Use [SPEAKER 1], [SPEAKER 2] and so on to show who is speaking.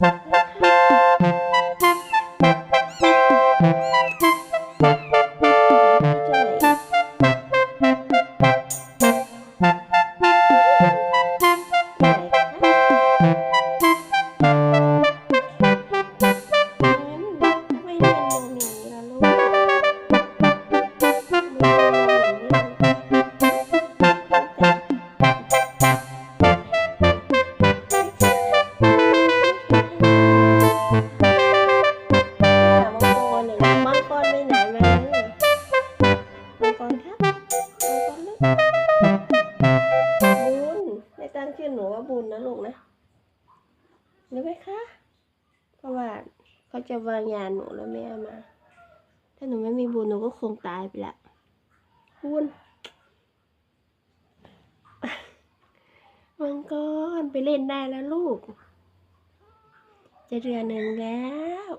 [SPEAKER 1] Thank you. บุญในตั้งชื่อหนูว่าบุญนะลูกนะรู้ไหมคะ เพราะว่าเขาจะวางยาหนูแล้วไม่มา ถ้าหนูไม่มีบุญหนูก็คงตายไปละบุญมังกรไปเล่นได้แล้วลูก จะเรือนหนึ่งแล้ว